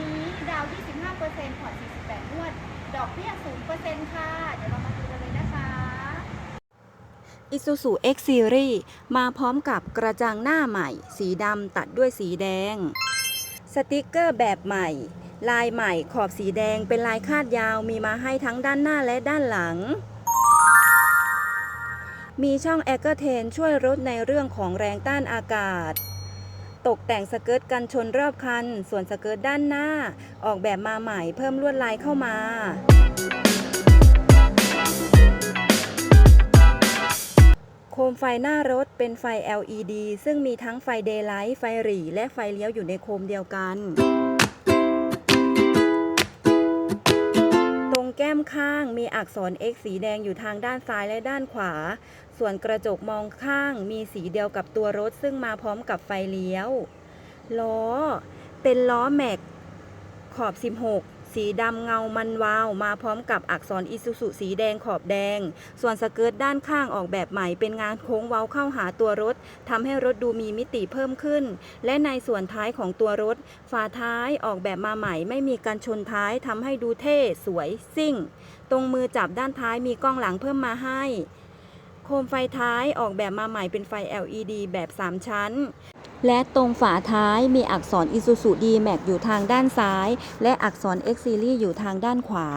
นี้ดาว 25%ผ่อน 48งวด ดอกเบี้ย 0%ค่ะ เดี๋ยวเรามาดูกันเลยนะคะ Isuzu X Series มาพร้อมกับกระจังหน้าใหม่ สีดำตัดด้วยสีแดง สติกเกอร์แบบใหม่ ลายใหม่ขอบสีแดงเป็นลายคาดยาวมีมาให้ทั้งด้านหน้าและด้านหลัง มีช่องแอ g เกอร์เทนช่วยลดในเรื่องของแรงต้านอากาศ ตกแต่งสเกิร์ตกันชนรอบคัน ส่วนสเกิร์ตด้านหน้า ออกแบบมาใหม่เพิ่มลวดลายเข้ามาโคมไฟหน้ารถเป็นไฟ LED ซึ่งมีทั้งไฟ Daylight ไฟหรี่ และไฟเลี้ยวอยู่ในโคมเดียวกัน ข้างมีอักษร X สีแดงอยู่ทางด้านซ้ายและด้านขวา ส่วนกระจกมองข้างมีสีเดียวกับตัวรถซึ่งมาพร้อมกับไฟเลี้ยว ล้อ เป็นล้อแม็กขอบ 16 สีดำเงามันวาว มาพร้อมกับอักษรอิซูซุสีแดงขอบแดง ส่วนสเกิร์ตด้านข้างออกแบบใหม่เป็นงานโค้งเว้าเข้าหาตัวรถทำให้รถดูมีมิติเพิ่มขึ้น และในส่วนท้ายของตัวรถ ฝาท้ายออกแบบมาใหม่ ไม่มีการชนท้ายทำให้ดูเท่สวยซิ่ง ตรงมือจับด้านท้ายมีกล้องหลังเพิ่มมาให้โคมไฟท้ายออกแบบมาใหม่เป็นไฟ LED แบบ 3 ชั้น และตรงฝาท้ายมีอักษรอิสุสูดีแม็กอยู่ทางด้านซ้าย และอักษร X Series อยู่ทางด้านขวา